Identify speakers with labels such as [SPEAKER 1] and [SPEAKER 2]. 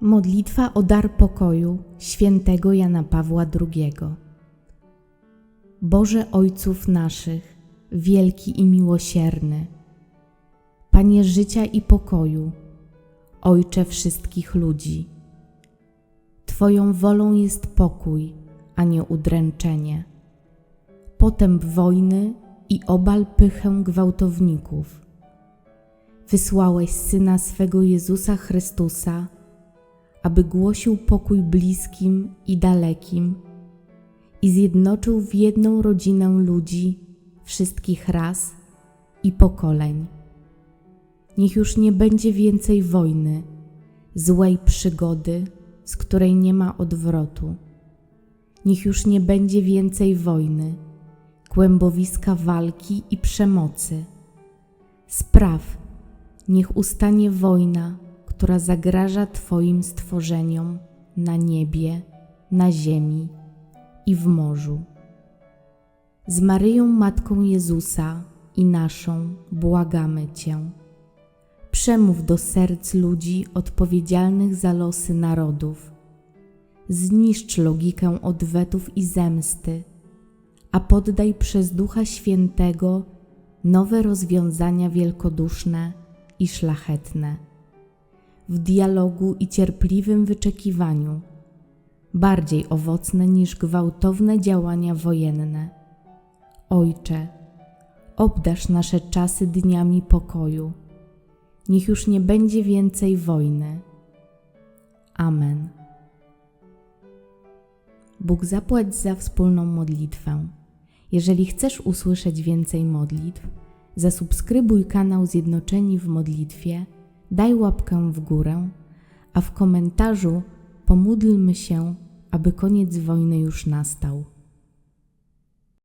[SPEAKER 1] Modlitwa o dar pokoju świętego Jana Pawła II. Boże Ojców naszych, wielki i miłosierny, Panie życia i pokoju, Ojcze wszystkich ludzi. Twoją wolą jest pokój, a nie udręczenie. Potęp wojny i obal pychę gwałtowników. Wysłałeś Syna swego Jezusa Chrystusa, aby głosił pokój bliskim i dalekim i zjednoczył w jedną rodzinę ludzi wszystkich ras i pokoleń. Niech już nie będzie więcej wojny, złej przygody, z której nie ma odwrotu. Niech już nie będzie więcej wojny, kłębowiska walki i przemocy. Spraw, niech ustanie wojna, która zagraża Twoim stworzeniom na niebie, na ziemi i w morzu. Z Maryją Matką Jezusa i naszą błagamy Cię. Przemów do serc ludzi odpowiedzialnych za losy narodów. Zniszcz logikę odwetów i zemsty, a poddaj przez Ducha Świętego nowe rozwiązania wielkoduszne i szlachetne. W dialogu i cierpliwym wyczekiwaniu, bardziej owocne niż gwałtowne działania wojenne. Ojcze, obdasz nasze czasy dniami pokoju. Niech już nie będzie więcej wojny. Amen. Bóg zapłać za wspólną modlitwę. Jeżeli chcesz usłyszeć więcej modlitw, zasubskrybuj kanał Zjednoczeni w modlitwie, daj łapkę w górę, a w komentarzu pomódlmy się, aby koniec wojny już nastał.